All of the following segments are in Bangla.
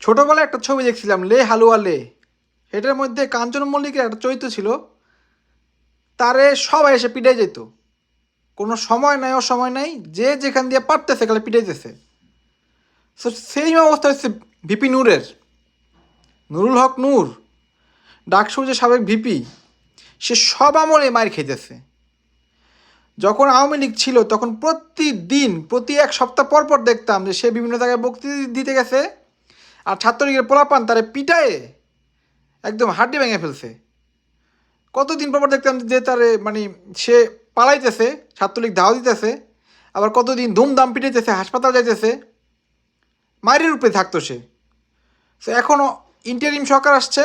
ছোটোবেলায় একটা ছবি দেখছিলাম, লে হালুয়া লে। এটার মধ্যে কাঞ্চন মল্লিকের একটা চরিত্র ছিল। তারে সবাই এসে পিটাই যেত। কোনো সময় নাই, অসময় নাই, যে যেখান দিয়ে পারতেছে খালি পিটাইতেছে। সো সেই অবস্থা হচ্ছে ভিপি নূরের। নুরুল হক নূর ডাকসুর যে সাবেক ভিপি সে সব আমলে মার খেতেছে। যখন আওয়ামী লীগ ছিল, তখন প্রতিদিন, প্রতি এক সপ্তাহ পর পর দেখতাম যে সে বিভিন্ন জায়গায় বক্তৃতা দিতে গেছে। আর ছাত্রলীগের পোলাপান তারে পিটায়ে একদম হাড্ডি ভেঙে ফেলছে। কতদিন পর দেখতাম যে তারে মানে সে পালাইতেছে, ছাত্রলীগ ধাওয়া দিতেছে, আবার কতদিন ধুমধাম পিটাইতেছে, হাসপাতাল যাইতেছে, মায়ের উপরে থাকতো সে। তো এখনও ইন্টারিম সরকার আসছে।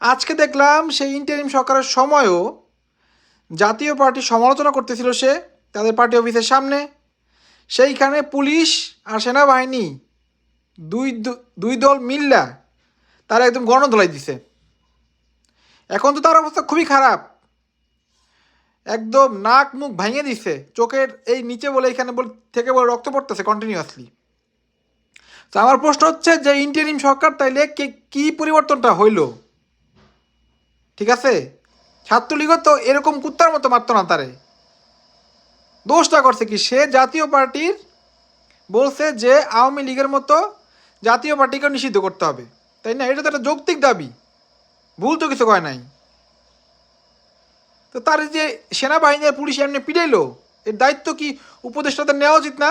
আজকে দেখলাম সেই ইন্টারিম সরকারের সময়ও জাতীয় পার্টির সমালোচনা করতেছিল সে, তাদের পার্টি অফিসের সামনে। সেইখানে পুলিশ আর সেনাবাহিনী দুই দুই দল মিল্লা, তারা একদম গণধোলাই দিছে। এখন তো তার অবস্থা খুবই খারাপ। একদম নাক মুখ ভেঙে দিছে। চোখের এই নিচে বলে এখানে বলে, থেকে বলে রক্ত পড়তেছে কন্টিনিউয়াসলি তো আমার প্রশ্ন হচ্ছে যে ইন্টারিম সরকার তাইলে কে, কী পরিবর্তনটা হইল? ঠিক আছে? ছাত্রলীগও তো এরকম কুত্তার মতো মারতো না তারে। দোষটা করছে কি? সে জাতীয় পার্টির বলছে যে আওয়ামী লীগের মতো জাতীয় পার্টিকেও নিষিদ্ধ করতে হবে। তাই না? এটা তো একটা যৌক্তিক দাবি। ভুল তো কিছু কয় নাই। তো তার যে সেনাবাহিনী আর পুলিশ এমনি পিটাইলো, এর দায়িত্ব কি উপদেষ্টাদের নেওয়া উচিত না?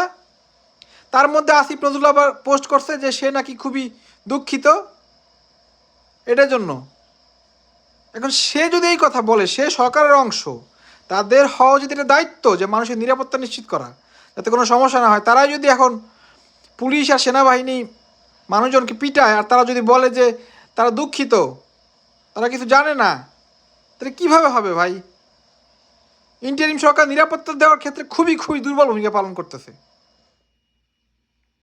তার মধ্যে আসিফ নজরুল আবার পোস্ট করছে যে সে নাকি খুবই দুঃখিত। এটার জন্য। এখন সে যদি এই কথা বলে, সে সরকারের অংশ, তাদের হওয়া যদি এটা দায়িত্ব যে মানুষের নিরাপত্তা নিশ্চিত করা, যাতে কোনো সমস্যা না হয়। তারাই যদি এখন পুলিশ আর সেনাবাহিনী মানুষজনকে পিটায় আর তারা যদি বলে যে তারা দুঃখিত, তারা কিছু জানে না, তাহলে কীভাবে হবে ভাই? ইন্টারিম সরকার নিরাপত্তা দেওয়ার ক্ষেত্রে খুবই খুবই দুর্বল ভূমিকা পালন করতেছে।